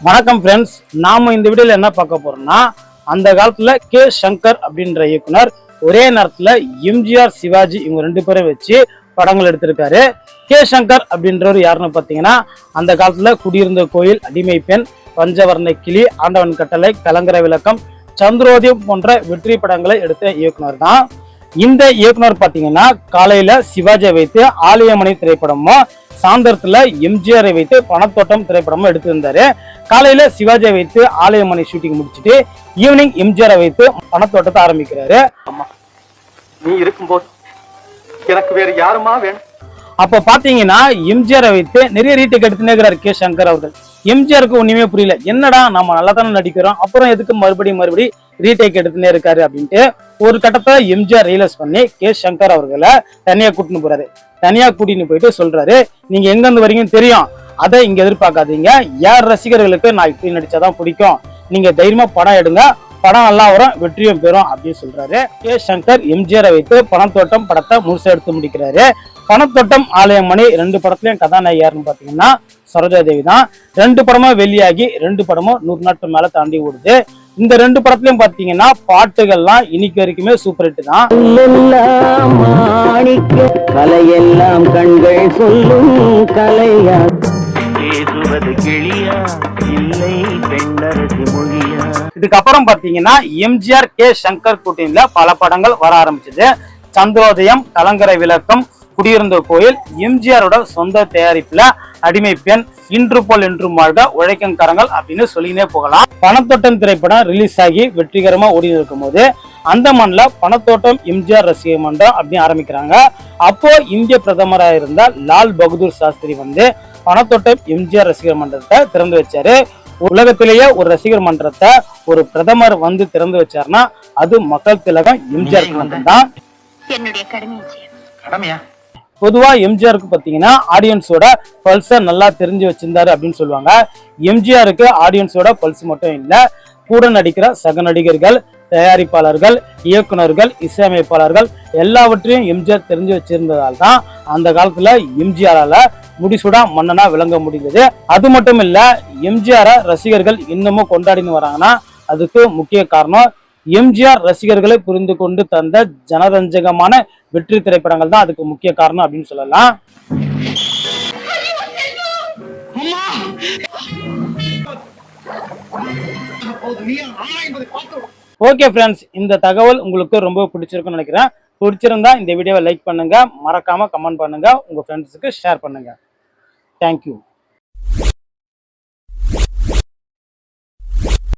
வணக்கம் ஃப்ரெண்ட்ஸ் நாம இந்த வீடியோல என்ன பார்க்க போறோம்னா அந்த காலத்துல கே சங்கர் அப்படின்ற இயக்குனர் ஒரே நேரத்துல எம்ஜிஆர் சிவாஜி இவங்க ரெண்டு பேரும் வச்சு படங்கள் எடுத்திருக்காரு. கே சங்கர் அப்படின்றவர் யாருன்னு பார்த்தீங்கன்னா அந்த காலத்துல குடியிருந்த கோயில் அடிமை பெண் பஞ்சவர்ண கிளி ஆண்டவன் கட்டளை கலங்கர விளக்கம் சந்திரோதயம் போன்ற வெற்றி படங்களை எடுத்த இயக்குனர் தான். இந்த இயக்குனர் பாத்தீங்கன்னா காலையில சிவாஜியை வைத்து ஆலயமணி திரைப்படமும் சாயந்தரத்துல எம்ஜிஆரை வைத்து பணத்தோட்டம் திரைப்படமும் எடுத்திருந்தாரு. காலையில சிவாஜியை வைத்து ஆலயமணி ஷூட்டிங் முடிச்சுட்டு ஈவினிங் எம்ஜிஆரை வைத்து பணத்தோட்டத்தை ஆரம்பிக்கிறாரு. நீ இருக்கும்போது எனக்கு வேற யாருமா வேணும்? அப்ப பாத்தீங்கன்னா எம்ஜிஆரை வைத்து நிறைய ரீடேக் எடுத்துனே இருக்கிறார் கே சங்கர் அவர்கள். எம்ஜிஆருக்கு ஒண்ணுமே புரியல. என்னடா நம்ம நல்லா தானே நடிக்கிறோம். அப்புறம் எதுக்கு மறுபடியும் மறுபடியும் ரீடேக் எடுத்துனே இருக்காரு அப்படின்ட்டு ஒரு கட்டத்தை எம்ஜிஆர் ரியலைஸ் பண்ணி கே சங்கர் அவர்களை தனியா கூட்டின்னு போறாரு. தனியா கூட்டின்னு போயிட்டு சொல்றாரு நீங்க எங்க இருந்து வரீங்கன்னு தெரியும். அதை இங்க எதிர்பார்க்காதீங்க. யார் ரசிகர்களுக்கு நான் இப்படி நடிச்சாதான் பிடிக்கும். நீங்க தைரியமா படம் எடுங்க. படம் நல்லா வரும் வெற்றியும் பெறும் அப்படின்னு சொல்றாரு. கே. சங்கர் எம்ஜிஆரை வைத்து பணத்தோட்டம் படத்தை முழுசா எடுத்து முடிக்கிறாரு. பணத்தோட்டம் ஆலயமணி ரெண்டு படத்துலயும் கதாநாயகி யாருன்னு பாத்தீங்கன்னா சரோஜா தேவி தான். ரெண்டு படமும் வெளியாகி ரெண்டு படமும் நூறு நாட்கள் மேல தாண்டி ஓடுது. இந்த ரெண்டு படத்துலயும் பாத்தீங்கன்னா பாட்டுகள்லாம் இன்னைக்கு வரைக்குமே சூப்பர் ஹிட் தான். கலையெல்லாம் கண்கள் சொல்லும் கலையா பேசுவது கிளியா? இல்லை பெண்ணரசி மொழியா? இதுக்கப்புறம் பாத்தீங்கன்னா எம்ஜிஆர் கே சங்கர் கூட்டணியில பல படங்கள் வர ஆரம்பிச்சது. சந்திரோதயம் கலங்கரை விளக்கம் குடியிருந்த கோயில் எம்ஜிஆரோட சொந்த தயாரிப்புல அடிமை பெண் இன்று போல் என்றும் வாழ்க உழைக்கங்கரங்கள் அப்படின்னு சொல்லினே போகலாம். பணத்தோட்டம் திரைப்படம் ரிலீஸ் ஆகி வெற்றிகரமா ஓடி இருக்கும் போது அந்தமான்ல பணத்தோட்டம் எம்ஜிஆர் ரசிக மன்றம் அப்படின்னு ஆரம்பிக்கிறாங்க. அப்போ இந்திய பிரதமராக இருந்த லால் பகதூர் சாஸ்திரி வந்து பணத்தோட்டம் எம்ஜிஆர் ரசிகர் மன்றத்தை திறந்து வச்சாரு. உலகத்திலேயே ஒரு ரசிகர் மன்றத்தை ஒரு பிரதமர் வந்து திறந்து வச்சாருன்னா அது மக்கள் திலகம் எம்ஜிஆர் மன்றம் தான் பொதுவா எம்ஜிஆருக்கு பாத்தீங்கன்னா ஆடியன்ஸோட பல்ஸை நல்லா தெரிஞ்சு வச்சிருந்தாரு அப்படின்னு சொல்லுவாங்க. எம்ஜிஆருக்கு ஆடியன்ஸோட பல்ஸ் மட்டும் இல்ல கூட நடிக்கிற சக நடிகர்கள் தயாரிப்பாளர்கள் இயக்குனர்கள் இசையமைப்பாளர்கள் எல்லாவற்றையும் எம்ஜிஆர் தெரிஞ்சு வச்சிருந்ததால் தான் அந்த காலத்துல எம்ஜிஆரால முடிசூடா மன்னனா விளங்க முடிந்தது. அது மட்டும் இல்ல எம்ஜிஆரை ரசிகர்கள் இன்னமும் கொண்டாடின்னு வராங்கன்னா அதுக்கு முக்கிய காரணம் எம்ஜிஆர் ரசிகர்களை புரிந்து கொண்டு தந்த ஜனரஞ்சகமான வெற்றி திரைப்படங்கள் தான் அதுக்கு முக்கிய காரணம் அப்படின்னு சொல்லலாம். ஓகே ஃப்ரெண்ட்ஸ் இந்த தகவல் உங்களுக்கு ரொம்ப பிடிச்சிருக்குன்னு நினைக்கிறேன். பிடிச்சிருந்தா இந்த வீடியோவை லைக் பண்ணுங்கள் மறக்காமல் கமெண்ட் பண்ணுங்கள் உங்கள் ஃப்ரெண்ட்ஸுக்கு ஷேர் பண்ணுங்கள் தேங்க்யூ